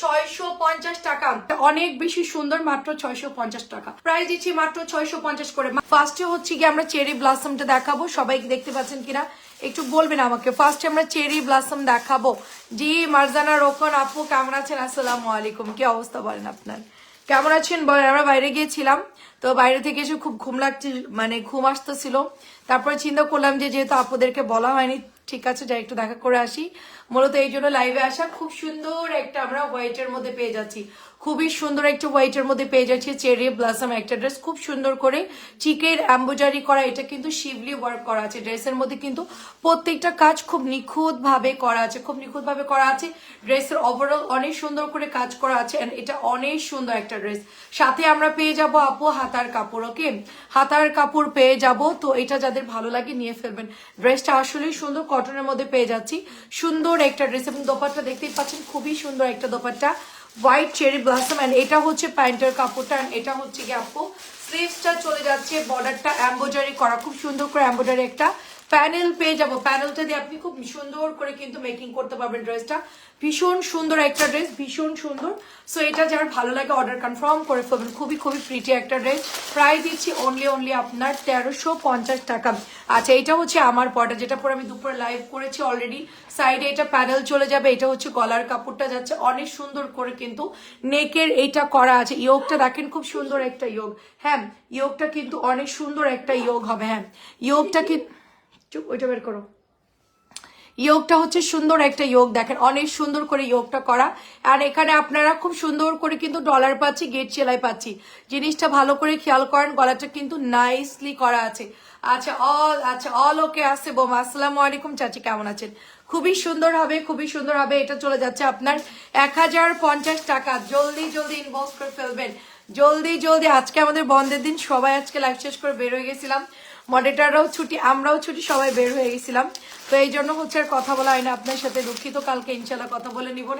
ছয়শো পঞ্চাশ টাকা। অনেক বেশি সুন্দর মাত্র ছয়শো পঞ্চাশ টাকা। প্রাইস দিচ্ছি মাত্র ছয়শো পঞ্চাশ করে। ফার্স্টে হচ্ছে কি আমরা চেরি ব্লাসমটা দেখাবো। সবাই দেখতে পাচ্ছেন কিনা? একটু বলবেন আমাকে। ফার্স্টে আমরা চেরি ব্লাসম দেখাবো। জি, মারজানা রোকন আপু, কেমন আছেন? আসসালামু আলাইকুম। কি অবস্থা বলেন আপনার? কেমন আছেন বলেন? আমরা বাইরে গিয়েছিলাম। তো বাইরে থেকে এসে খুব ঘুম লাগছে মানে ঘুম আসতেছিল। তারপরে চিন্তা করলাম যে যেহেতু আপুদেরকে বলা হয়নি, ঠিক আছে, যাই, একটু দেখা করে আসি। মূলত এই জন্য লাইভে আসা। খুব সুন্দর একটা আমরা হোয়াইটের মধ্যে পেয়ে যাচ্ছি। খুবই সুন্দর একটা হোয়াইটের মধ্যে পেয়ে যাচ্ছি চেরি ব্লাসম একটা ড্রেস খুব সুন্দর করে চিকের অ্যাম্বোজারি করা, এটা কিন্তু শিবলি ওয়ার্ক করা আছে। ড্রেসের মধ্যে কিন্তু প্রত্যেকটা কাজ খুব নিখুঁত ভাবে করা আছে। খুব নিখুঁত ভাবে করা আছে। ড্রেসের ওভারঅল অনেক সুন্দর করে কাজ করা আছে এটা অনেক সুন্দর একটা ড্রেস সাথে আমরা পেয়ে যাব আপু হাতার কাপড় ওকে হাতার কাপড় পেয়ে যাব। তো এটা যাদের ভালো লাগে নিয়ে ফেলবেন। ড্রেসটা আসলেই সুন্দর কটনের মধ্যে পেয়ে যাচ্ছি। সুন্দর একটা ড্রেস এবং দোপাট্টা দেখতেই পাচ্ছেন, খুবই সুন্দর একটা dupatta. White cherry blossom and এটা হচ্ছে প্যান্টের কাপড়টা অ্যান্ড এটা হচ্ছে কি আপু স্লিভসটা চলে যাচ্ছে বর্ডারটা এম্বোজারি করা, খুব সুন্দর করে এম্বোজারি একটা প্যানেল পেয়ে যাব। প্যানেলটা দিয়ে আপনি খুব সুন্দর করে কিন্তু মেকিং করতে পারবেন ড্রেসটা। ভীষণ সুন্দর একটা ড্রেস, ভীষণ সুন্দর। সো এটা যার ভালো লাগে অর্ডার কনফার্ম করে ফেলবেন। খুবই খুবই প্রিটি একটা ড্রেস। প্রায় দিচ্ছি অনলি অনলি আপনার তেরোশো পঞ্চাশ টাকা। আচ্ছা এটা হচ্ছে আমার পটা যেটা পরে আমি দুপুরে লাইভ করেছি অলরেডি সাইডে এটা প্যানেল চলে যাবে, এটা হচ্ছে গলার কাপড়টা যাচ্ছে। অনেক সুন্দর করে কিন্তু নেকের এইটা করা আছে। ইয়োগটা দেখেন খুব সুন্দর একটা ইয়োগ। হ্যাঁ ইয়োগটা কিন্তু অনেক সুন্দর একটা ইয়োগ হবে হ্যাঁ। ইয়োগটা কি চুপ, ওইটা বের করো। ইয়োগটা হচ্ছে সুন্দর একটা ইয়োগ, দেখেন, অনেক সুন্দর করে ইয়োগটা করা। আর এখানে আপনারা খুব সুন্দর করে কিন্তু ডলার পাচ্ছি গেট সেলাই পাচ্ছি। জিনিসটা ভালো করে খেয়াল করেন, গলাটা কিন্তু নাইসলি করা আছে। আচ্ছা অল আচ্ছা অল ওকে আছে, বোমা। আসসালামু আলাইকুম, চাচি কেমন আছেন? খুবই সুন্দর হবে, খুবই সুন্দর হবে, এটা চলে যাচ্ছে আপনার এক হাজার পঞ্চাশ টাকা। জলদি জলদি ইনবক্স করে ফেলবেন। জলদি জলদি, আজকে আমাদের বন্ধের দিন, সবাই আজকে লাইভ শেষ করে বের হয়ে গেছিলাম। মডেটাররাও ছুটি, আমরাও ছুটি, সবাই বের হয়ে গেছিলাম। তো এই জন্য হচ্ছে আর কথা বলা হয় না আপনার সাথে। দুঃখিত, কালকে ইনশাল্লাহ কথা বলে নিব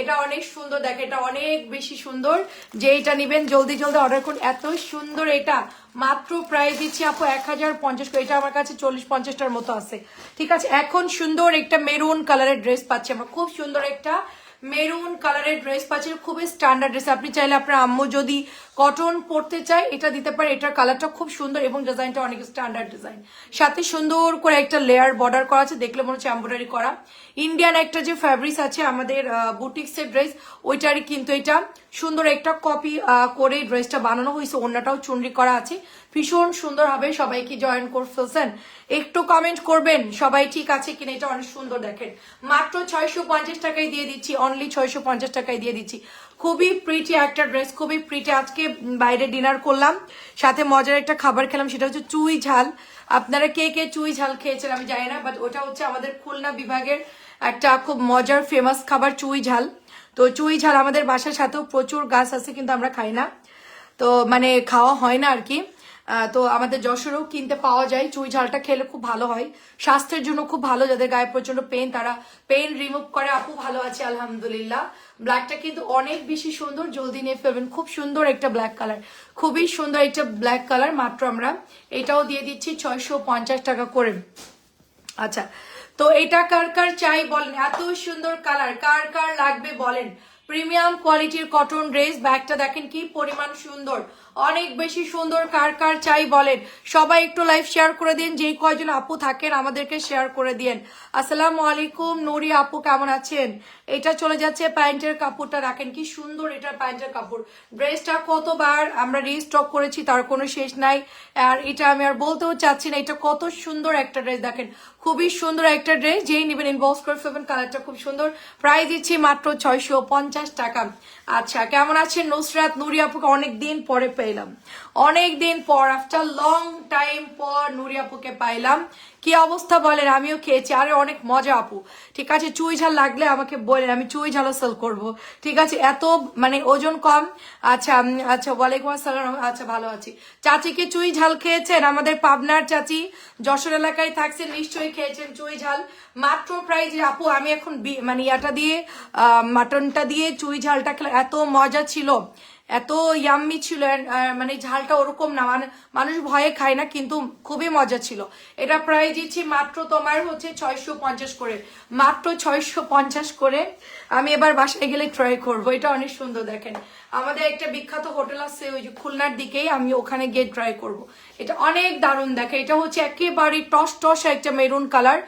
এটা অনেক সুন্দর, দেখ, এটা অনেক বেশি সুন্দর। যে এটা নিবেন, জলদি জলদি অর্ডার করুন। এত সুন্দর এটা। মাত্র প্রাইস দিচ্ছি আপু এক হাজার পঞ্চাশ এটা আমার কাছে চল্লিশ, পঞ্চাশটার মতো আছে। ঠিক আছে? এখন সুন্দর একটা মেরুন কালারের ড্রেস পাচ্ছি আমরা। খুব সুন্দর একটা মেরুন কালারের ড্রেস পাচ্ছেন, খুবই স্ট্যান্ডার্ড ড্রেস। আপনি চাইলে আপনার আম্মু যদি কটন পরতে চায়, এটা দিতে পারে। এটার কালারটা খুব সুন্দর এবং ডিজাইনটা অনেক স্ট্যান্ডার্ড ডিজাইন সাথে সুন্দর করে একটা লেয়ার বর্ডার করা আছে, দেখলে মনে হচ্ছে এম্ব্রয়ডারি করা। ইন্ডিয়ান একটা যে ফ্যাব্রিক্স আছে, আমাদের বুটিক্সের ড্রেস ওইটারই কিন্তু এটা। সুন্দর একটা কপি করে ড্রেসটা বানানো হয়েছে। অন্যটাও চুনরি করা আছে। ভীষণ সুন্দর হবে সবাই কি জয়েন করে, ফেলছেন। একটু কমেন্ট করবেন, সবাই ঠিক আছে কিনা এটা অনেক সুন্দর দেখেন। মাত্র ছয়শো পঞ্চাশ টাকায় দিয়ে দিচ্ছি অনলি ছয়শো পঞ্চাশ টাকায় দিয়ে দিচ্ছি। খুবই প্রিটি একটা ড্রেস খুবই প্রিটি আজকে বাইরে ডিনার করলাম, সাথে মজার একটা খাবার খেলাম, সেটা হচ্ছে চুই ঝাল। আপনারা কে কে চুই ঝাল খেয়েছেন আমি জানি না বাট ওটা হচ্ছে আমাদের খুলনা বিভাগের একটা খুব মজার ফেমাস খাবার, চুই ঝাল। তো চুই ঝাল আমাদের বাসার সাথেও প্রচুর গাছ আছে, কিন্তু আমরা খাই না। তো মানে খাওয়া হয় না আর কি। তো আমাদের যশোরেও কিনতে পাওয়া যায়। চুই ঝালটা খেলে খুব ভালো হয়। স্বাস্থ্যের জন্য খুব ভালো, যাদের গায়ে প্রচণ্ড পেন তারা পেন রিমুভ করে। আপু, ভালো আছে, আলহামদুলিল্লাহ। ব্ল্যাকটা কিন্তু অনেক বেশি সুন্দর, জলদি নিয়ে ফেলবেন। খুব সুন্দর একটা ব্ল্যাক কালার খুবই সুন্দর একটা ব্ল্যাক কালার মাত্র আমরা এটাও দিয়ে দিচ্ছি ছয়শো পঞ্চাশ টাকা করে। আচ্ছা তো এটা কার কার চাই বলেন? এত সুন্দর কালার কার কার লাগবে বলেন? প্রিমিয়াম কোয়ালিটির কটন ড্রেস ব্যাগটা দেখেন কি পরিমাণ সুন্দর। অনেক বেশি সুন্দর কার কার চাই বলেন। সবাই একটু লাইভ শেয়ার করে দিন যেই কয়জন আপু থাকেন আমাদেরকে শেয়ার করে দিন আসসালামু আলাইকুম, নুরি আপু কেমন আছেন? এটা চলে যাচ্ছে প্যান্টের কাপড়টা, রাখেন কি সুন্দর এটা প্যান্টের কাপড়। ড্রেসটা কতবার আমরা রিস্টক করেছি তার কোনো শেষ নাই, আর এটা আমি আর বলতেও চাচ্ছি না, এটা কত সুন্দর একটা ড্রেস দেখেন। খুবই সুন্দর একটা ড্রেস যেই নেবেন ইনবক্স করে ফেলবেন কালারটা খুব সুন্দর। প্রাইস দিচ্ছি মাত্র ছয়শো পঞ্চাশ টাকা। আচ্ছা কেমন আছেন নুসরাত? নুরি আপুকে অনেক দিন পরে পেলাম অনেক দিন পর আফটার লং টাইম পর নুরি আপুকে পাইলাম। কি অবস্থা বলেন? আমিও খেয়েছি। আরে, অনেক মজা আপু। ঠিক আছে, চুই ঝাল লাগলে আমাকে বলেন, আমি চুই ঝালও সেল করব। ঠিক আছে, এত মানে ওজন কম। আচ্ছা আচ্ছা ওয়ালাইকুম আসসালাম। আচ্ছা ভালো আছি। চাচিকে চুই ঝাল খেয়েছেন? আমাদের পাবনার চাচি যশোর এলাকায় থাকছেন, নিশ্চয়ই খেয়েছেন চুই ঝাল। মাত্র প্রাইস আপু, আমি এখন মানে ইয়াটা দিয়ে মাটনটা দিয়ে চুই ঝালটা খেলে এত মজা ছিল। এত ইয়াম্মি ছিল মানে ঝালটা ওরকম না। মানে মানুষ ভয়ে খায় না, কিন্তু খুবই মজা ছিল। এটা প্রায় দিচ্ছি মাত্র তোমার হচ্ছে ছয়শো পঞ্চাশ করে। মাত্র ছয়শো পঞ্চাশ করে। আমি এবার বাসায় গেলে ট্রাই করব। এটা অনেক সুন্দর দেখেন। আমাদের একটা বিখ্যাত হোটেল আছে, ওই যে খুলনার দিকেই। আমি ওখানে গিয়ে ট্রাই করব। এটা অনেক দারুণ দেখে। এটা হচ্ছে একেবারে টস টস একটা মেরুন কালার।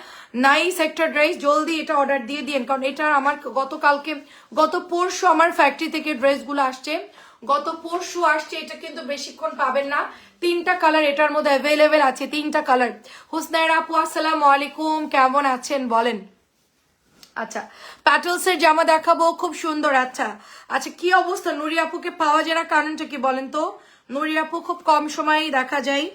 নাইস একটা ড্রেস জলদি এটা অর্ডার দিয়ে দিন কারণ এটা আমার গতকালকে, গত পরশু আমার ফ্যাক্টরি থেকে ড্রেসগুলো আসছে। গত পরশু আসছে, এটা কিন্তু বেশিক্ষণ পাবেন না। তিনটা কালার এটার মধ্যে অ্যাভেলেবেল আছে, তিনটা কালার হুসনাইর আপু, আসসালাম আলাইকুম, কেমন আছেন বলেন? আচ্ছা প্যাটেলসের জামা দেখাবো, খুব সুন্দর আচ্ছা। আচ্ছা কি অবস্থা? নুরি আপুকে পাওয়া যায় না, কারণটা কি বলেন তো? নুরি আপু খুব কম সময়েই দেখা যায়।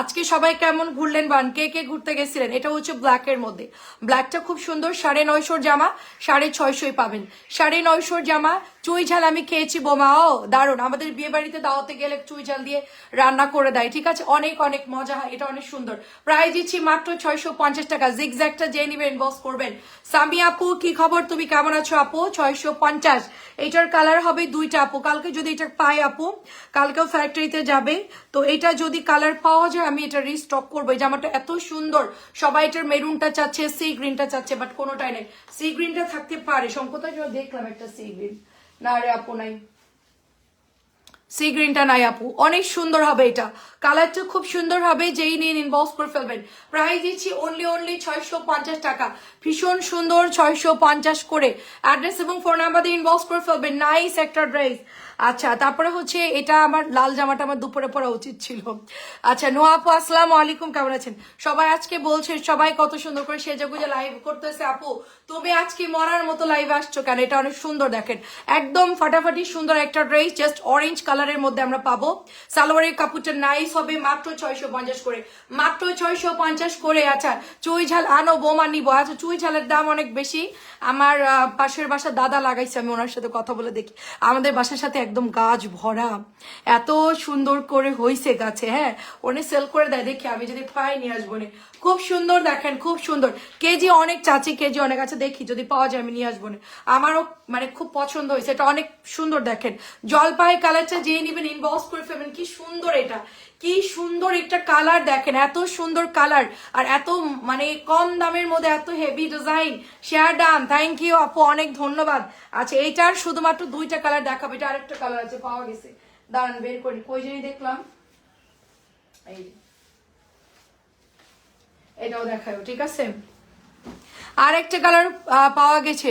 আজকে সবাই কেমন ঘুরলেন, বান? কে কে ঘুরতে গেছিলেন? এটা হচ্ছে ব্ল্যাকের মধ্যে। ব্ল্যাকটা খুব সুন্দর, সাড়ে নয়শোর জামা, সাড়ে ছয়শোই পাবেন। সাড়ে নয়শোর জামা চুই ঝাল আমি খেয়েছি, বোমা, ও, দারুণ। আমাদের বিয়ে বাড়িতে দাওয়াতে গেলে চুই ঝাল দিয়ে রান্না করে দেয়, ঠিক আছে? অনেক অনেক মজা হয়, এটা অনেক সুন্দর। প্রায় দিচ্ছি মাত্র ছয়শো পঞ্চাশ টাকা। জিগজ্যাগটা যে নিবেন করবেন। সামি আপু, কি খবর? তুমি কেমন আছো আপু? ছয়শো পঞ্চাশ। এটার কালার হবে দুইটা আপু। কালকে যদি এটা পাই আপু, কালকেও ফ্যাক্টরিতে যাবে। তো এটা যদি কালার পাওয়া যায়, আমি এটা রিস্টক করব। এই জামাটা এত সুন্দর। সবাই এটার মেরুনটা চাচ্ছে সি গ্রিনটা চাচ্ছে বাট কোনোটাই নেই। সি গ্রিনটা থাকতে পারে। জন্য দেখলাম একটা সি গ্রিন না রে আপু, নাই। সি গ্রিনটা নাই আপু। অনেক সুন্দর হবে এটা। কালারটা খুব সুন্দর হবে, যেই নিন ইনবক্স করে ফেলবেন। প্রাইস দিচ্ছি অনলি অনলি ছয়শো পঞ্চাশ টাকা। ভীষণ সুন্দর ছয়শো পঞ্চাশ করে। অ্যাড্রেস এবং ফোন নাম্বার দিয়ে ইনবক্স করে ফেলবেন। নাইস একটা ড্রেস আচ্ছা তারপরে হচ্ছে এটা আমার লাল জামাটা আমার দুপুরে পরা উচিত ছিল। আচ্ছা নোয়া আপু, আসসালামু আলাইকুম, কেমন আছেন? সবাই আজকে বলছে, সবাই কত সুন্দর করে সেজে গুজে লাইভ করতেছে আপু। তুমি আজকে মরার মতো লাইভ আসছো কেন? এটা অনেক সুন্দর দেখেন। একদম ফাটাফাটি সুন্দর একটা ড্রেস জাস্ট অরেঞ্জ কালারের মধ্যে আমরা পাবো। সালোয়ারের কাপড়টা নাইস হবে, মাত্র ছয়শো পঞ্চাশ করে। মাত্র ছয়শো পঞ্চাশ করে আচ্ছা চুই ঝাল আনো, বোমা নিবো। আচ্ছা চুই ঝালের দাম অনেক বেশি। আমার পাশের বাসা দাদা লাগাইছে, আমি ওনার সাথে কথা বলে দেখি। আমাদের বাসার সাথে একদম গাছ ভরা। এত সুন্দর করে হইছে গাছে হ্যাঁ? ওনে সেল করে দেয়, দেখি আমি যদি পাই নিয়ে আসব নে। খুব সুন্দর দেখেন, খুব সুন্দর। কেজি অনেক চাচি, কেজি অনেক আছে, দেখি যদি পাওয়া যায় আমি নিয়ে আসব না। আমারও মানে খুব পছন্দ হয়েছে, এটা অনেক সুন্দর দেখেন। জলপাই কালারটা যেয়ে নিবেন ইনবক্স করে ফেলবেন, কি সুন্দর এটা। কি সুন্দর একটা কালার দেখেন, এত সুন্দর কালার আর এত মানে কম দামের মধ্যে এত heavy design share done thank you আপু, অনেক ধন্যবাদ। আচ্ছা এইটার শুধুমাত্র দুইটা কালার দেখাবো, এটা আরেকটা কালার আছে, পাওয়া গেছে। দাঁড়ান, বের করি, কই জানি দেখলাম। এই। এটাও দেখাবো, ঠিক আছে? আর একটা কালার পাওয়া গেছে।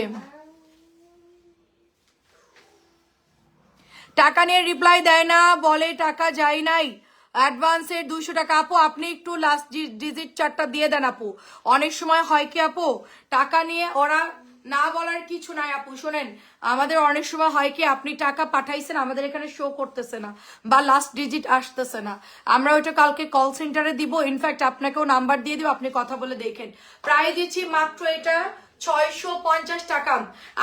টাকা নিয়ে রিপ্লাই দেয় না, বলে টাকা যায় নাই। অ্যাডভান্সের দুশো টাকা। আপু, আপনি একটু লাস্ট ডিজিট চারটা দিয়ে দেন আপু। অনেক সময় হয় কি আপু, টাকা নিয়ে ওরা না বলার কিছু নাই আপু, শোনেন। আমাদের অনেক সময় হয় কি, আপনি টাকা পাঠাইছেন, আমাদের এখানে শো করতেছে না বা লাস্ট ডিজিট আসতেছে না। আমরা ওইটা কালকে কল সেন্টারে দিব ইনফ্যাক্ট আপনাকেও নাম্বার দিয়ে দিব, আপনি কথা বলে দেখেন। প্রায় দিচ্ছি মাত্র এটা ছয়শো পঞ্চাশ টাকা।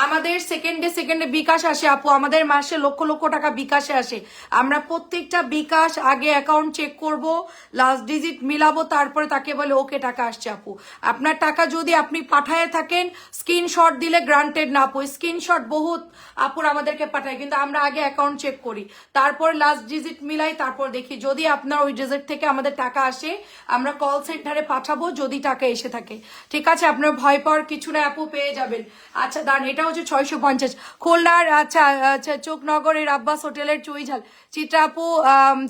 আমাদের সেকেন্ডে সেকেন্ডে বিকাশ আসে, আপু। আমাদের মাসে লক্ষ লক্ষ টাকা বিকাশে আসে। আমরা প্রত্যেকটা বিকাশ আগে অ্যাকাউন্ট চেক করব লাস্ট ডিজিট মিলাবো, তারপরে তাকে বলে, ওকে, টাকা আসছে, আপু। আপনার টাকা যদি আপনি পাঠায় থাকেন স্ক্রিনশট দিলে গ্রান্টেড না, আপু। স্ক্রিনশট বহুত আপুর আমাদেরকে পাঠায়, কিন্তু আমরা আগে অ্যাকাউন্ট চেক করি। তারপর লাস্ট ডিজিট মিলাই তারপর দেখি। যদি আপনার ওই ডিজিট থেকে আমাদের টাকা আসে, আমরা কল সেন্টারে পাঠাবো যদি টাকা এসে থাকে। ঠিক আছে? আপনার ভয় পাওয়ার কিছু না আপু পেয়ে যাবেন। আচ্ছা দাঁড়ান, এটা হচ্ছে ছয়শো পঞ্চাশ। খুলনার আচ্ছা আচ্ছা চোখনগরের আব্বাস হোটেলের চুইঝাল। চিত্রা আপু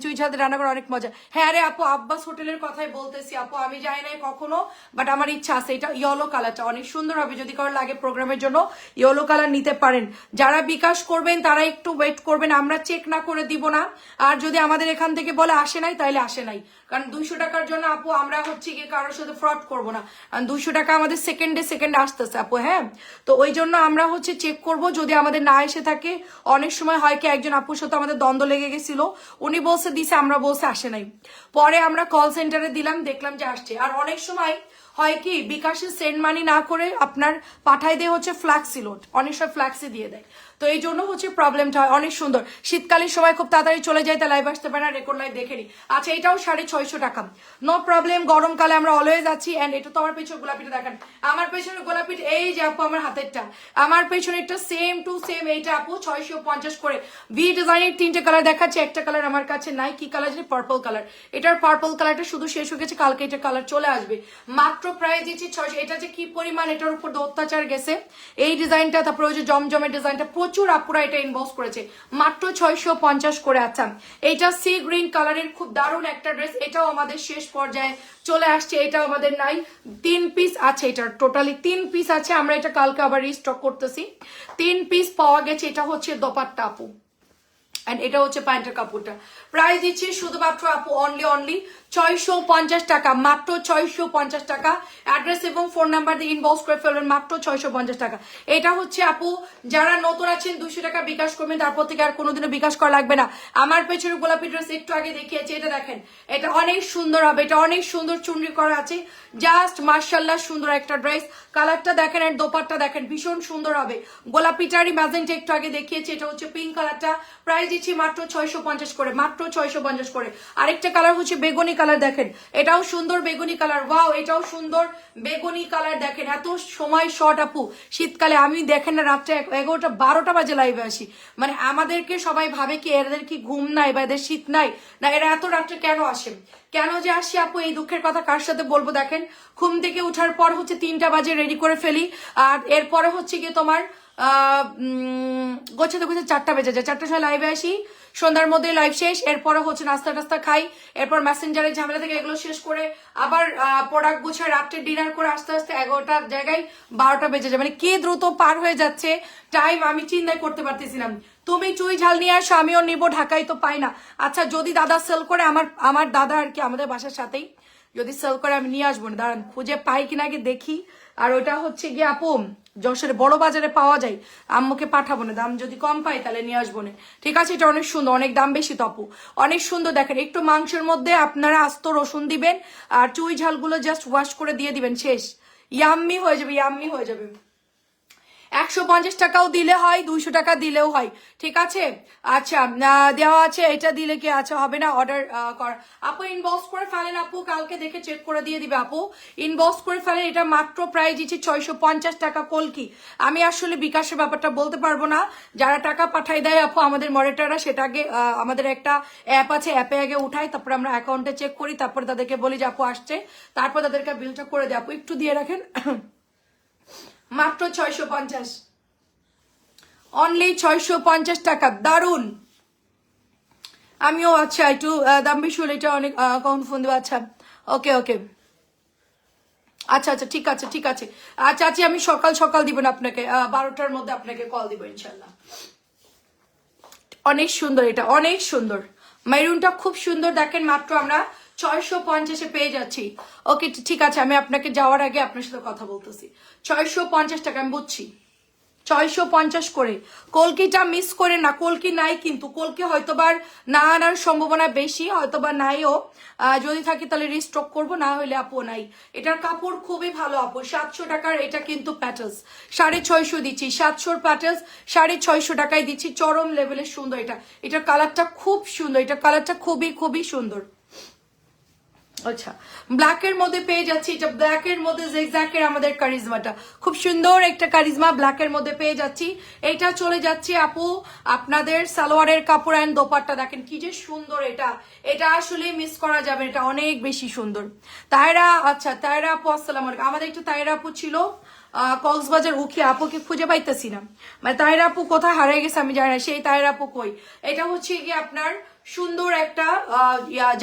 চুইঝাল রান্না করা অনেক মজা। হ্যাঁ রে আপু, আব্বাস হোটেলের কথাই বলতেছি আপু, আমি যাই নাই কখনো বাট আমার ইচ্ছা আছে, এটা ইয়েলো কালারটা অনেক সুন্দর হবে, যদি কারও লাগে প্রোগ্রামের জন্য ইয়েলো কালার নিতে পারেন। যারা বিকাশ করবেন, তারা একটু ওয়েট করবেন, আমরা চেক না করে দিব না। আর যদি আমাদের এখান থেকে বলে আসে নাই তাহলে আসে নাই। কারণ দুইশো টাকার জন্য আপু, আমরা হচ্ছে গিয়ে কারোর সাথে ফ্রড করব না। কারণ দুইশো টাকা আমাদের সেকেন্ডে সেকেন্ডে আসতেছে। আপু হ্যাঁ? তো ওই জন্য আমরা হচ্ছে চেক করব, যদি আমাদের না এসে থাকে। অনেক সময় হয় কি, একজন আপুর সাথে আমাদের দ্বন্দ্ব লেগে গেছিল। উনি বলছে, দিছে, আমরা বলছে, আসে নাই। পরে আমরা কল সেন্টারে দিলাম, দেখলাম যে আসছে। আর অনেক সময় হয় কি, বিকাশে সেন্ড মানি না করে আপনার পাঠাই দিয়ে হচ্ছে ফ্ল্যাক্সি লোড অনেক সময় ফ্ল্যাক্সি দিয়ে দেয়। তো এই জন্য হচ্ছে প্রবলেমটা হয়। অনেক সুন্দর। শীতকালীন সময় খুব তাড়াতাড়ি চলে যায়, তাই লাইভ আসতে পারে না রেকর্ড লাইভ দেখে নি। আচ্ছা এটাও সাড়ে ছয়শো টাকা। নো প্রবলেম গরমকালে আমরা অলওয়েজ আছি অ্যান্ড এটা তো আমার পেছনে গোলাপিটা দেখেন। আমার পেছনে গোলাপিটা, এই যে আপু, আমার হাতেরটা। আমার পেছনেরটা সেম টু সেম এইটা আপু, ছয়শো পঞ্চাশ করে। ভি ডিজাইনের তিনটে কালার দেখাচ্ছে, একটা কালার আমার কাছে নাই, কি কালার জানি পার্পল কালার এটার পার্পল কালারটা শুধু শেষ হয়ে গেছে, কালকে এটা কালার চলে আসবে। মাত্র প্রায় দিচ্ছি ছয়শো, এটা যে কি পরিমাণ, এটার উপর অত্যাচার গেছে। এই ডিজাইনটা তারপরে ওই যে জমজমের ডিজাইনটা প্রচুর আপুরা এটা ইনবক্স করেছে। মাত্র ছয়শো পঞ্চাশ করে আচ্ছা। এইটা সি গ্রিন কালারের খুব দারুণ একটা ড্রেস এটাও আমাদের শেষ পর্যায়ে চলে আসছে, এটাও আমাদের নাই। তিন পিস আছে এটার টোটালি তিন পিস আছে, আমরা এটা কালকে আবার রিস্টক করতেছি। তিন পিস পাওয়া গেছে, এটা হচ্ছে দোপাট্টা আপু। অ্যান্ড এটা হচ্ছে প্যান্টের কাপড়টা। প্রাইস দিচ্ছি শুধুমাত্র আপু অনলি অনলি ছয়শো পঞ্চাশ টাকা, মাত্র ছয়শো পঞ্চাশ টাকা। অ্যাড্রেস এবং ফোন নাম্বার দিয়ে ইনবক্স করে ফেলবেন, মাত্র ছয়শো পঞ্চাশ টাকা। এটা হচ্ছে আপু, যারা নতুন আছেন, দুশো টাকা বিকাশ করবেন, তারপর থেকে আর কোনোদিনও বিকাশ করা লাগবে না। আমার পেছনে গোলাপি ড্রেস একটু আগে দেখিয়েছি, এটা দেখেন। এটা অনেক সুন্দর হবে, এটা অনেক সুন্দর চুনরি করা আছে। জাস্ট মার্শাল্লাহ সুন্দর একটা ড্রেস কালারটা দেখেন আর দোপারটা দেখেন, ভীষণ সুন্দর হবে। গোলাপিটারি ম্যাজেন্টা একটু আগে দেখিয়েছি, এটা হচ্ছে পিঙ্ক কালারটা প্রাইস দিচ্ছি মাত্র ছয়শো পঞ্চাশ করে, মাত্র ছয়শো পঞ্চাশ করে। আরেকটা কালার হচ্ছে বেগুনি কালার দেখেন। এটাও সুন্দর বেগুনি কালার। ওয়াও, এটাও সুন্দর বেগুনি কালার দেখেন। এত সময় শর্ট আপু। শীতকালে আমি দেখেন না, রাত্রে এগারোটা, বারোটা বাজে লাইভে আসি। মানে আমাদেরকে সবাই ভাবে কি এদের কি ঘুম নাই বা এদের শীত নাই? না, এরা এত রাত্রে কেন আসে? কেন যে আসি আপু? এই দুঃখের কথা কার সাথে বলব দেখেন? ঘুম থেকে উঠার পর হচ্ছে তিনটা বাজে রেডি করে ফেলি। আর এরপরে হচ্ছে গিয়ে তোমার গোছাতে গোছাতে চারটা বেজে যায়। চারটার সময় লাইভে আসি। সন্ধ্যার মধ্যে লাইভ শেষ এরপরে হচ্ছে নাস্তা টাস্তা খাই, এরপর মেসেঞ্জারের ঝামেলা থেকে এগুলো শেষ করে আবার প্রোডাক্ট গুছায় রাত্রে ডিনার করে আস্তে আস্তে এগারোটার জায়গায় বারোটা বেজে যায়। মানে কে দ্রুত পার হয়ে যাচ্ছে টাইম আমি চিন্তাই করতে পারতেছিলাম। তুমি চুই ঝাল নিয়ে আসো, আমিও নিবো, ঢাকায় তো পাই না। আচ্ছা যদি দাদা সেল করে, আমার আমার দাদা আর কি আমাদের বাসার সাথেই, যদি সেল করে, আমি নিয়ে আসব না। দাঁড়ান, খুঁজে পাই কিনা আগে দেখি। আর ওটা হচ্ছে গিয়ে, আপু, যশোরে বড় বাজারে পাওয়া যায়। আম্মুকে পাঠাবো না, দাম যদি কম পাই তাহলে নিয়ে আসব না। ঠিক আছে, এটা অনেক সুন্দর, অনেক দাম বেশি তো, আপু। অনেক সুন্দর, দেখেন, একটু মাংসের মধ্যে আপনারা আস্ত রসুন দিবেন আর চুই ঝালগুলো জাস্ট ওয়াশ করে দিয়ে দিবেন, শেষ। ইয়াম্মি হয়ে যাবে, ইয়াম্মি হয়ে যাবে। একশো পঞ্চাশ টাকাও দিলে হয়, দুইশো টাকা দিলেও হয়। ঠিক আছে? আচ্ছা দেওয়া আছে। এটা দিলে কি আচ্ছা হবে না? অর্ডার কর। আপু ইনবক্স করে ফেলেন আপু। কালকে দেখে চেক করে দিয়ে দিবে আপু। ইনবক্স করে ফেলেন, এটা মাত্র প্রাইস দিচ্ছে ছয়শো পঞ্চাশ টাকা কলকি। আমি আসলে বিকাশের ব্যাপারটা বলতে পারব না। যারা টাকা পাঠাই দেয় আপু, আমাদের মনিটররা সেটা আগে আমাদের একটা অ্যাপ আছে। অ্যাপে আগে উঠাই তারপরে আমরা অ্যাকাউন্টে চেক করি, তারপরে তাদেরকে বলি যে আপু, আসছে। তারপর তাদেরকে বিলটা করে দেয়। আপু, একটু দিয়ে রাখেন। মাত্র ছয়শো পঞ্চাশ। অনলি ছয়শো পঞ্চাশ টাকা। দারুণ আমিও আচ্ছা একটু দাম বেশি হলে এটা অনেক কখন ফোন দেবো। আচ্ছা ওকে ওকে আচ্ছা আচ্ছা ঠিক আছে ঠিক আছে। আচ্ছা আচ্ছা আমি সকাল সকাল দিব না আপনাকে বারোটার মধ্যে আপনাকে কল দিব ইনশাল্লাহ অনেক সুন্দর এটা, অনেক সুন্দর। মেরুনটা খুব সুন্দর। দেখেন মাত্র আমরা ছয়শো পঞ্চাশে পেয়ে যাচ্ছি। ওকে, ঠিক আছে, আমি আপনাকে যাওয়ার আগে আপনার সাথে কথা বলতেছি। ছয়শো পঞ্চাশ টাকা, আমি বুঝছি। ছয়শো পঞ্চাশ করে। কলকিটা মিস করে না, কলকি নাই কিন্তু, কলকি হয়তোবার না আনার সম্ভাবনা বেশি হয়তোবা নাইও। যদি থাকি তাহলে রিস্টক করব, না হলে আপু নাই। এটার কাপড় খুবই ভালো আপু, সাতশো টাকার এটা কিন্তু প্যাটেলস সাড়ে ছয়শো দিচ্ছি, সাতশোর প্যাটেলস সাড়ে ছয়শো টাকায় দিচ্ছি। চরম লেভেলের সুন্দর এটা। এটার কালারটা খুব সুন্দর, এটা কালারটা খুবই খুবই সুন্দর। আচ্ছা ব্ল্যাকের মধ্যে পেয়ে যাচ্ছি, এটা ব্ল্যাকের মধ্যে জেগজ্যাকের আমাদের কারিজমাটা খুব সুন্দর একটা কারিজমা ব্ল্যাকের মধ্যে পেয়ে যাচ্ছি। এইটা চলে যাচ্ছে আপু, আপনাদের সালোয়ারের কাপড় অ্যান্ড দোপাট্টা। দেখেন কি যে সুন্দর এটা। এটা আসলে মিস করা যাবে এটা অনেক বেশি সুন্দর। তাইরা আচ্ছা তাইরা আপু, আসসালাম আমাদের একটু তাইরা আপু ছিল কক্সবাজার উখি, আপুকে খুঁজে পাইতেছি না। মানে তাইরা আপু কোথায় হারিয়ে গেছে আমি জানি সেই তাইরা আপু কই? এটা হচ্ছে কি আপনার সুন্দর একটা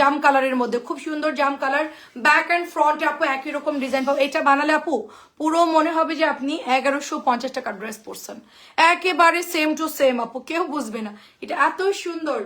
জাম কালারের মধ্যে, খুব সুন্দর জাম কালার। ব্যাক অ্যান্ড ফ্রন্ট আপু একই রকম ডিজাইন পাবো। এটা বানালে আপু পুরো মনে হবে যে আপনি এগারোশো পঞ্চাশ টাকার ড্রেস পরছেন। একেবারে সেম টু সেম আপু, কেউ বুঝবে না। এটা এত সুন্দর।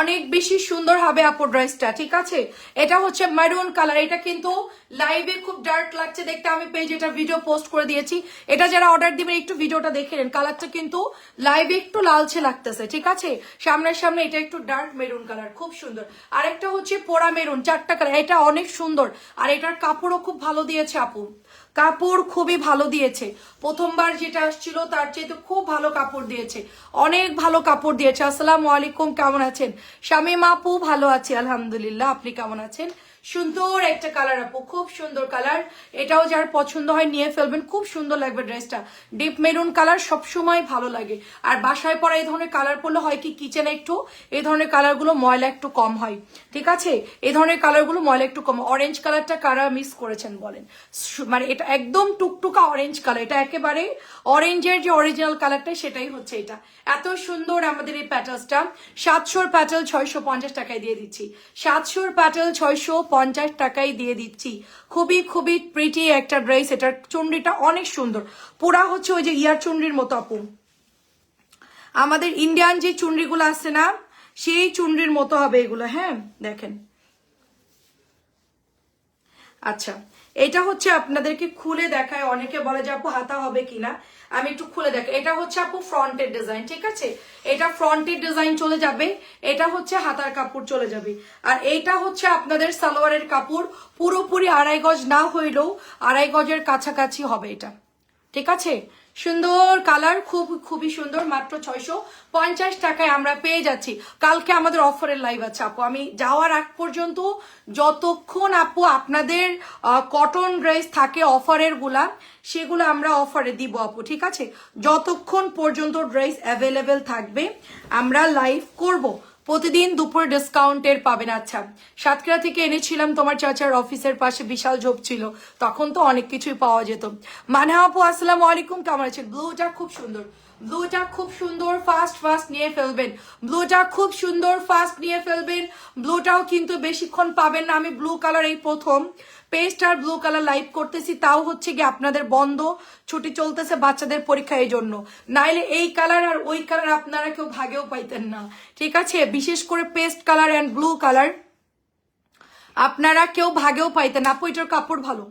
অনেক বেশি সুন্দর হবে আপু ড্রেসটা, ঠিক আছে? এটা হচ্ছে মেরুন কালার এটা কিন্তু লাইভে খুব ডার্ক লাগছে দেখতে। আমি পেজ এটা ভিডিও পোস্ট করে দিয়েছি। এটা যারা অর্ডার দিবেন, একটু ভিডিওটা দেখে নেন। কালারটা কিন্তু লাইভে একটু লালচে লাগতেছে, ঠিক আছে? সামনের সামনে এটা একটু ডার্ক মেরুন কালার খুব সুন্দর। আরেকটা হচ্ছে পোড়া মেরুন চারটা কালার এটা অনেক সুন্দর। আর এটার কাপড়ও খুব ভালো দিয়েছে আপু। কাপড় খুবই ভালো দিয়েছে। প্রথমবার যেটা আসছিল, তার চেয়ে খুব ভালো কাপড় দিয়েছে। অনেক ভালো কাপড় দিয়েছে। আসসালামু আলাইকুম, কেমন আছেন? শামীম আপু ভালো আছে, আলহামদুলিল্লাহ। আপনি কেমন আছেন? সুন্দর একটা কালার আপু, খুব সুন্দর কালার এটাও যার পছন্দ হয় নিয়ে ফেলবেন। খুব সুন্দর লাগবে ড্রেসটা ডিপ মেরুন কালার সবসময় ভালো লাগে। আর বাসায় পরা এই ধরনের কালার পরলে হয় কি কিচেনে একটু এই ধরনের কালারগুলো ময়লা একটু কম হয়। ঠিক আছে? এই ধরনের কালারগুলো ময়লা একটু কম। অরেঞ্জ কালারটা কারা মিস করেছেন বলেন। মানে এটা একদম টুকটুকা অরেঞ্জ কালার এটা একেবারে অরেঞ্জের যে অরিজিনাল কালারটা সেটাই হচ্ছে এটা। এত সুন্দর আমাদের এই প্যাটেলসটা সাতশোর প্যাটেল ছয়শো পঞ্চাশ টাকায় দিয়ে দিচ্ছি। সাতশোর প্যাটেল ছয়শো পঞ্চাশ টাকাই দিয়ে দিচ্ছি। খুবই খুবই প্রিটি একটা ড্রেস এটার চুন্ডিটা অনেক সুন্দর। পোড়া হচ্ছে ওই যে ইয়ার চুনরির মতো, আপু। আমাদের ইন্ডিয়ান যে চুনরিগুলো আছে না, সেই চুনরির মতো হবে এগুলো হ্যাঁ? দেখেন। আচ্ছা। এটা হচ্ছে আপনাদেরকে খুলে দেখায়, অনেকে বলে যে আপু হাতা হবে কিনা, আমি একটু খুলে দেখাই। এটা হচ্ছে আপু ফ্রন্টের ডিজাইন ঠিক আছে? এটা ফ্রন্টের ডিজাইন চলে যাবে, এটা হচ্ছে হাতার কাপড় চলে যাবে। আর এইটা হচ্ছে আপনাদের সালোয়ারের কাপড়, পুরোপুরি আড়াই গজ না হইলেও আড়াই গজের কাছাকাছি হবে এটা। ঠিক আছে? সুন্দর কালার, খুব, খুবই সুন্দর, মাত্র ছয়শো পঞ্চাশ টাকায় আমরা পেয়ে যাচ্ছি। কালকে আমাদের অফারের লাইভ আছে, আপু। আমি যাওয়ার আগ পর্যন্ত যতক্ষণ, আপু, আপনাদের কটন ড্রেস থাকে অফারেরগুলা, সেগুলো আমরা অফারে দিব, আপু, ঠিক আছে? যতক্ষণ পর্যন্ত ড্রেস অ্যাভেলেবেল থাকবে, আমরা লাইভ করব। প্রতিদিন দুপুর ডিসকাউন্টের পাবেন। আচ্ছা সাতক্ষীরা থেকে এনেছিলাম, তোমার চাচার অফিসের পাশে বিশাল ঝোপ ছিল। তখন তো অনেক কিছুই পাওয়া যেত। মানে আপু, আসসালাম আলাইকুম, কেমন আছেন? ব্লুটা খুব সুন্দর। ব্লুটা খুব সুন্দর ফাস্ট ফাস্ট নিয়ে ফেলবেন। ব্লুটা খুব সুন্দর ফাস্ট নিয়ে ফেলবেন। ব্লুটাও কিন্তু বেশিক্ষণ পাবেন না, আমি ব্লু কালার এই প্রথম। পেস্ট আর ব্লু কালার লাইভ করতেছি, তাও হচ্ছে কি আপনাদের বন্ধ। ছুটি চলতেছে বাচ্চাদের পরীক্ষা এই জন্য। নাইলে এই কালার আর ওই কালার আপনারা কেউ ভাগেও পাইতেন না। ঠিক আছে? বিশেষ করে paste colour and blue colour আপনারা কেউ ভাগেও পাইতেন আপু, এটার কাপড় ভালো।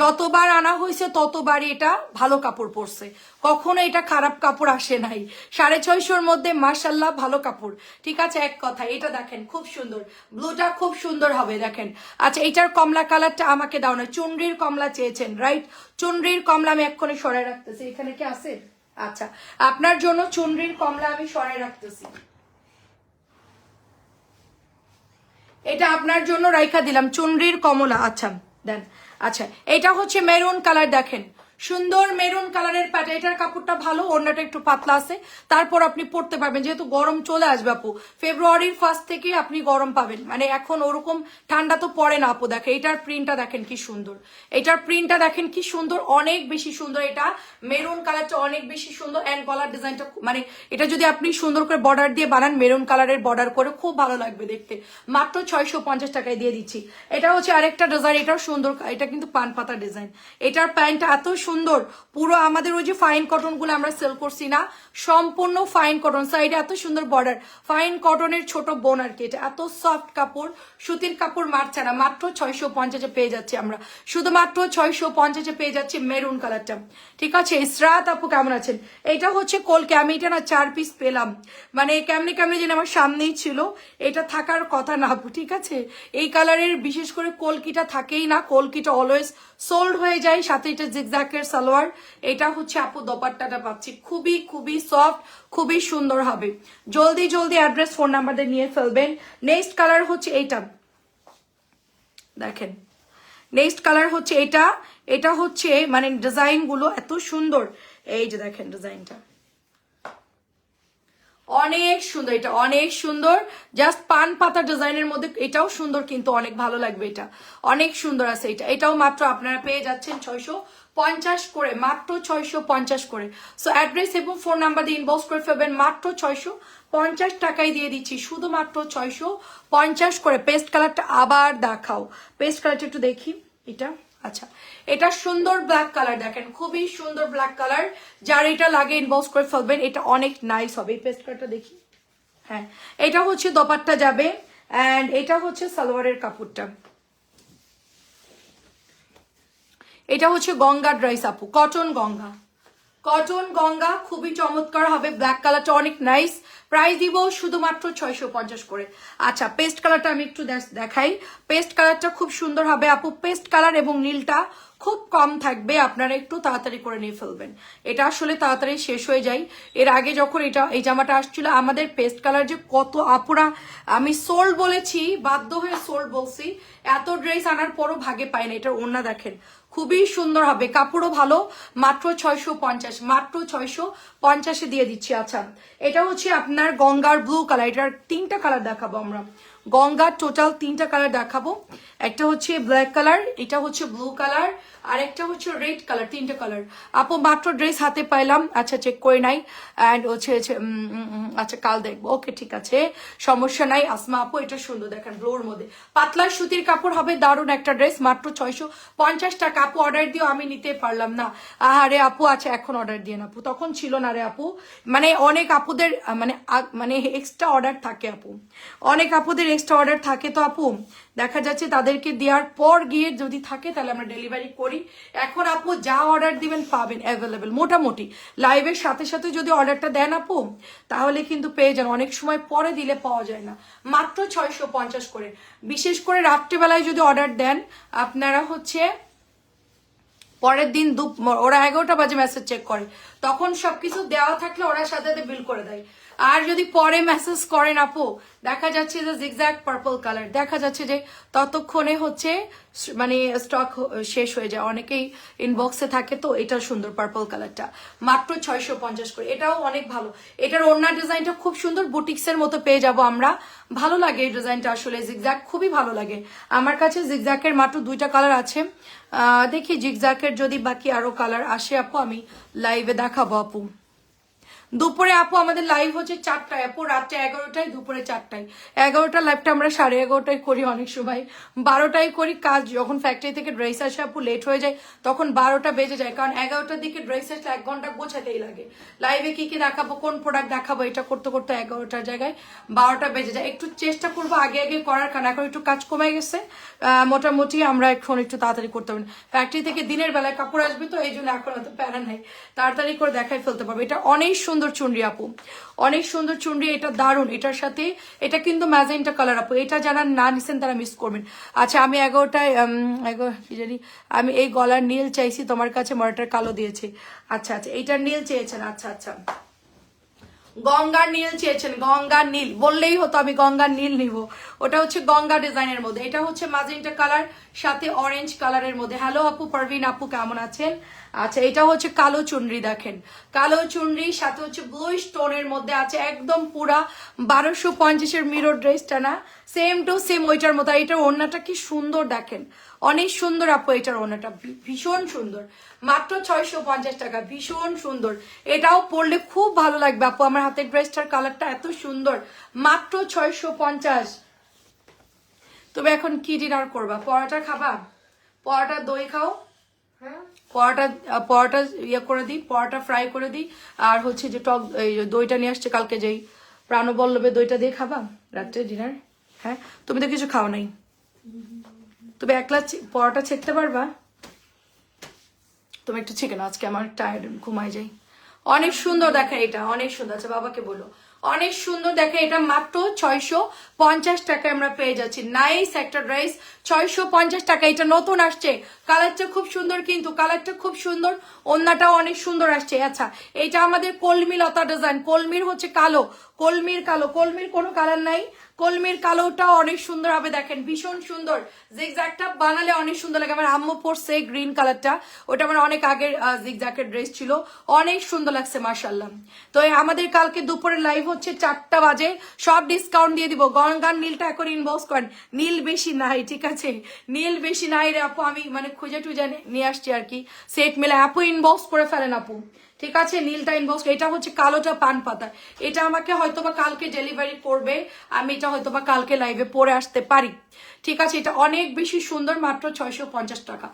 যতবার আনা হয়েছে, ততবারই এটা ভালো কাপড় পরছে। কখনো এটা খারাপ কাপড় আসে নাই। সাড়ে ছয়শোর মধ্যে মার্শাল্লাহ ভালো কাপড়। ঠিক আছে, এক কথা, এটা দেখেন, খুব সুন্দর। ব্লুটা খুব সুন্দর হবে, দেখেন। আচ্ছা এটার কমলা কালারটা আমাকে দাও না। চুনরির কমলা চেয়েছেন রাইট চুনরির কমলা আমি এক্ষুনি সরাই রাখতেছি। এখানে কি আছে? আচ্ছা আপনার জন্য চুনরির কমলা আমি সরাই রাখতেছি। এটা আপনার জন্য রাইখা দিলাম, চুনরির কমলা। আচ্ছা দেন। আচ্ছা এটা হচ্ছে মেরুন কালার দেখেন। সুন্দর মেরুন কালারের প্যাটা এটার কাপড়টা ভালো অন্যটা একটু পাতলা আছে। তারপর আপনি পরতে পারবেন, যেহেতু গরম চলে আসবে আপু। ফেব্রুয়ারির ফার্স্ট থেকে আপনি গরম পাবেন। মানে এখন ওরকম ঠান্ডা তো পড়ে না আপু, দেখে। এটার প্রিন্টটা দেখেন কি সুন্দর। এটার প্রিন্টটা দেখেন কি সুন্দর, অনেক বেশি সুন্দর। এটা মেরুন কালারটা অনেক বেশি সুন্দর অ্যান্ড গলার ডিজাইনটা মানে এটা যদি আপনি সুন্দর করে বর্ডার দিয়ে বানান, মেরুন কালারের বর্ডার করে খুব ভালো লাগবে দেখতে। মাত্র ছয়শো পঞ্চাশ টাকায় দিয়ে দিচ্ছি। এটা হচ্ছে আরেকটা ডিজাইন এটাও সুন্দর, এটা কিন্তু পান পাতা ডিজাইন এটার প্যান্টটা এত সুন্দর পুরো আমাদের ওই যে ফাইন কটনগুলো আমরা সেল করছি না, সম্পূর্ণ ফাইন কটন সাইডে এত সুন্দর বর্ডার ফাইন কটনের ছোট বোন আর কি এটা। এত সফট কাপড়, সুতির কাপড় মারছে না। মাত্র ছয়শো পঞ্চাশে পেয়ে যাচ্ছি আমরা। শুধুমাত্র ছয়শো পঞ্চাশে পেয়ে যাচ্ছি মেরুন কালারটা ঠিক আছে? ইসরাত আপু কেমন আছেন? এটা হচ্ছে কলকে। আমি এটা না চার পিস পেলাম। মানে কেমনি কেমনি যেন আমার সামনেই ছিল। এটা থাকার কথা না আপু, ঠিক আছে? এই কালারের বিশেষ করে কলকিটা থাকেই না। কলকিটা অলওয়েজ সোল্ড হয়ে যায়, সাথে এটা জিগজ্যাকের সালোয়ার। এটা হচ্ছে আপু দোপাট্টাটা পাচ্ছি। খুবই খুবই সফট খুবই সুন্দর হবে। জলদি জলদি অ্যাড্রেস ফোন নাম্বার নিয়ে ফেলবেন। নেক্সট কালার হচ্ছে এইটা। দেখেন। নেক্সট কালার হচ্ছে এটা এটা হচ্ছে মানে ডিজাইনগুলো এত সুন্দর। এই যে দেখেন ডিজাইনটা অনেক সুন্দর, এটা অনেক সুন্দর। জাস্ট পান পাতা ডিজাইনের মধ্যে এটাও সুন্দর, কিন্তু অনেক ভালো লাগবে এটা। অনেক সুন্দর আছে এটা। এটাও মাত্র আপনারা পেয়ে যাচ্ছেন ছয়শো পঞ্চাশ করে, মাত্র ছয়শো পঞ্চাশ করে। সো অ্যাড্রেস এবং ফোন নাম্বার দিয়ে ইনবক্স করে ফেলবেন, মাত্র ছয়শো পঞ্চাশ টাকায় দিয়ে দিচ্ছি। শুধুমাত্র ছয়শো পঞ্চাশ করে। পেস্ট কালারটা আবার দেখাও। পেস্ট কালারটা একটু দেখি। এটা আচ্ছা। এটা সুন্দর ব্ল্যাক কালার দেখেন। খুবই সুন্দর ব্ল্যাক কালার যার এটা লাগে ইনবক্স করে ফেলবেন, এটা অনেক নাইস হবে। এই পেস্ট কালারটা দেখি। হ্যাঁ এটা হচ্ছে দোপাট্টা যাবে। অ্যান্ড এটা হচ্ছে সালোয়ারের কাপড়টা। এটা হচ্ছে গঙ্গা ড্রাইস আপু কটন গঙ্গা। কটন গঙ্গা খুবই চমৎকার হবে ব্ল্যাক কালারটা অনেক নাইস প্রাইস দিব শুধুমাত্র ছয়শো পঞ্চাশ করে। আচ্ছা পেস্ট কালারটা আমি একটু দেখ- দেখাই। পেস্ট কালারটা খুব সুন্দর হবে আপু। পেস্ট কালার এবং নীলটা খুব কম থাকবে, আপনারা একটু তাড়াতাড়ি করে নিয়ে ফেলবেন। এটা আসলে তাড়াতাড়ি শেষ হয়ে যায়। এর আগে যখন এটা এই জামাটা আসছিল, আমাদের পেস্ট কালার যে কত আপুরা আমি সোল বলেছি, বাধ্য হয়ে সোল বলছি। এত ড্রেস আনার পরও ভাগে পাই না এটার ওড়না দেখেন। খুবই সুন্দর হবে। কাপড়ও ভালো। মাত্র ছয়শো পঞ্চাশ, মাত্র ছয়শো পঞ্চাশে দিয়ে দিচ্ছি। আচ্ছা এটা হচ্ছে আপনার গঙ্গার ব্লু কালার এটার তিনটা কালার দেখাবো আমরা। গঙ্গার টোটাল তিনটা কালার দেখাবো। একটা হচ্ছে ব্ল্যাক কালার এটা হচ্ছে ব্লু কালার আর একটা হচ্ছে রেড কালার, তিনটা কালার। আপু, মাত্র ড্রেস হাতে পাইলাম। আচ্ছা চেক করে নাই। অ্যান্ড হচ্ছে আচ্ছা কাল দেখব। ওকে ঠিক আছে। সমস্যা নাই। আসমা আপু, এটা সুন্দর। দেখেন, ব্লোর মধ্যে। পাতলা সুতির কাপড় হবে, দারুণ একটা ড্রেস। মাত্র ছয়শো পঞ্চাশ টাকা। আপু অর্ডার দিও, আমি নিতে পারলাম না। আহারে, আপু আচ্ছা এখন অর্ডার দিয়ে আপু। তখন ছিল না রে আপু। মানে অনেক আপুদের মানে মানে এক্সট্রা অর্ডার থাকে আপু। অনেক আপুদের এক্সট্রা অর্ডার থাকে তো আপু। দেখা যাচ্ছে তাদেরকে দেওয়ার পর গিয়ে যদি থাকে তাহলে আমরা ডেলিভারি করি। এখন আপু যা অর্ডার দিবেন পাবেন অ্যাভেলেবেল মোটামুটি। লাইভের সাথে সাথে যদি অর্ডারটা দেন আপু, তাহলে কিন্তু পেয়ে যান। অনেক সময় পরে দিলে পাওয়া যায় না। মাত্র ছয়শো পঞ্চাশ করে। বিশেষ করে রাত্রেবেলায় যদি অর্ডার দেন, আপনারা হচ্ছে পরের দিন দু- ওরা এগারোটা বাজে মেসেজ চেক করে। তখন সবকিছু দেওয়া থাকলে ওরা সাথে সাথে বিল করে দেয়। আর যদি পরে মেসেজ করেন, আপু, দেখা যাচ্ছে যে জিগজ্যাক পার্পল কালার দেখা যাচ্ছে যে ততক্ষণে হচ্ছে মানে স্টক শেষ হয়ে যায়। অনেকেই ইনবক্সে থাকে, তো এটা সুন্দর পার্পল কালারটা মাত্র ছয়শো পঞ্চাশ করে। এটাও অনেক ভালো। এটার ওড়না ডিজাইনটা খুব সুন্দর। বুটিক্সের মতো পেয়ে যাব আমরা। ভালো লাগে এই ডিজাইনটা আসলে। জিগজ্যাক খুবই ভালো লাগে। আমার কাছে জিগজ্যাকের মাত্র দুইটা কালার আছে। দেখি জিগজ্যাকের যদি বাকি আরও কালার আসে, আপু, আমি লাইভে দেখাবো আপু দুপুরে আপু, আমাদের লাইভ হচ্ছে চারটায়। আপু, রাত্রে এগারোটায়, দুপুরে চারটায়। এগারোটা লাইভটা আমরা সাড়ে এগারোটায় করি অনেক সময়। বারোটায় করি কাজ, যখন ফ্যাক্টরি থেকে ড্রেস আসে, আপু লেট হয়ে যায়, তখন বারোটা বেজে যায়। কারণ এগারোটার দিকে ড্রেস আসলে এক ঘণ্টা গোছাতেই লাগে। লাইভে কি কি দেখাবো, কোন প্রোডাক্ট দেখাবো, এটা করতে করতে এগারোটার জায়গায় বারোটা বেজে যায়। একটু চেষ্টা করব আগে আগে করার, কারণ এখন একটু কাজ কমে গেছে। মোটামুটি আমরা এখন একটু তাড়াতাড়ি করতে পারি ফ্যাক্টরি থেকে দিনের বেলায় কাপড় আসবে তো, এই জন্য এখন এত প্যারা নাই। তাড়াতাড়ি করে দেখাই ফেলতে পারব। এটা অনেক সুন্দর চুনরি আপু। অনেক সুন্দর চুনরি, এটা দারুণ। এটার সাথে, এটা কিন্তু ম্যাজেন্টা কালার আপু। এটা যারা না নিছেন, তারা মিস করবেন। আচ্ছা আমি এগারোটায় জানি, আমি এই গলার নীল চাইছি, তোমার কাছে মরাটার কালো দিয়েছে। আচ্ছা আচ্ছা এইটার নীল চেয়েছেন। আচ্ছা আচ্ছা। গঙ্গার নীল চেয়েছেন, গঙ্গার নীল, বললেই হতো আমি গঙ্গার নীল নিব। ওটা হচ্ছে গঙ্গা ডিজাইনের মধ্যে। এটা হচ্ছে মাজেন্টা কালার সাথে অরেঞ্জ কালারের মধ্যে। হ্যালো আপু পারভিন আপু কেমন আছেন? আচ্ছা এটা হচ্ছে কালো চুনরি দেখেন। কালো চুনরি, সাথে হচ্ছে ব্লু স্টোনের মধ্যে আছে একদম পুরা বারোশো পঞ্চাশের মিরর ড্রেসটা না? সেম টু সেম ওইটার মতো। এটার ওড়নাটা কি সুন্দর দেখেন। অনেক সুন্দর আপু এটার ওড়নাটা ভী- ভীষণ সুন্দর। মাত্র ছয়শো পঞ্চাশ টাকা ভীষণ সুন্দর। এটাও পরলে খুব ভালো লাগবে আপু আমার হাতের ড্রেসটার কালারটা এত সুন্দর। মাত্র ছয়শো পঞ্চাশ। তবে এখন কি ডিনার করবা? পরোটা খাবা? পরোটা দই খাও? পরোটা আহ, পরোটা ইয়ে করে দিই পরোটা ফ্রাই করে দিই। আর হচ্ছে যে টক এই দইটা নিয়ে আসছে কালকে যেই প্রাণবল্লভে দইটা দিয়ে খাবা? রাত্রে ডিনার হ্যাঁ? তুমি তো কিছু খাও নাই? তবে একলা পরোটা ছেঁকতে পারবা? তুমি একটু ছেঁকে নাও, আজকে আমার টায়ার্ড ঘুমাই যাই। অনেক সুন্দর দেখে এটা, অনেক সুন্দর। আচ্ছা বাবাকে বলো। অনেক সুন্দর দেখে এটা, মাত্র ছয়শো পঞ্চাশ টাকায় আমরা পেয়ে যাচ্ছি। নাইস একটা ড্রেস ছয়শো পঞ্চাশ টাকা। এটা নতুন আসছে। কালারটা খুব সুন্দর কিন্তু কালারটা খুব সুন্দর, ওন্নাটাও অনেক সুন্দর আসছে। আচ্ছা এটা আমাদের কলমি লতা ডিজাইন কলমির হচ্ছে কালো, কলমির কালো, কলমির কোনো কালার নাই। কলমির কালোটাও অনেক সুন্দর হবে দেখেন, ভীষণ সুন্দর। জিগজ্যাকটা বানালে অনেক সুন্দর লাগে। আমার আম্মু পরছে গ্রিন কালারটা ওটা আমার অনেক আগের জিগজ্যাকের ড্রেস ছিল। অনেক সুন্দর লাগছে মার্শাল্লাহ তো আমাদের কালকে দুপুরে লাইভ হচ্ছে চারটা বাজে। সব ডিসকাউন্ট দিয়ে দিব। গঙ্গার নীলটা এখন ইনবক্স করেন। নীল বেশি নাই, ঠিক আছে? নীল বেশি নাই রে আপু। আমি মানে খুঁজে টুজে নিয়ে আসছি আর কি। সেট মিলে আপু ইনবক্স করে ফেলেন আপু। ঠিক আছে? নীলটা ইনবক্স এটা হচ্ছে কালোটা পান পাতা। এটা আমাকে হয়তোবা কালকে ডেলিভারি করবে, আমি এটা হয়তোবা কালকে লাইভে পরে আসতে পারি। ঠিক আছে? এটা অনেক বেশি সুন্দর, মাত্র ছয়শো পঞ্চাশ টাকা।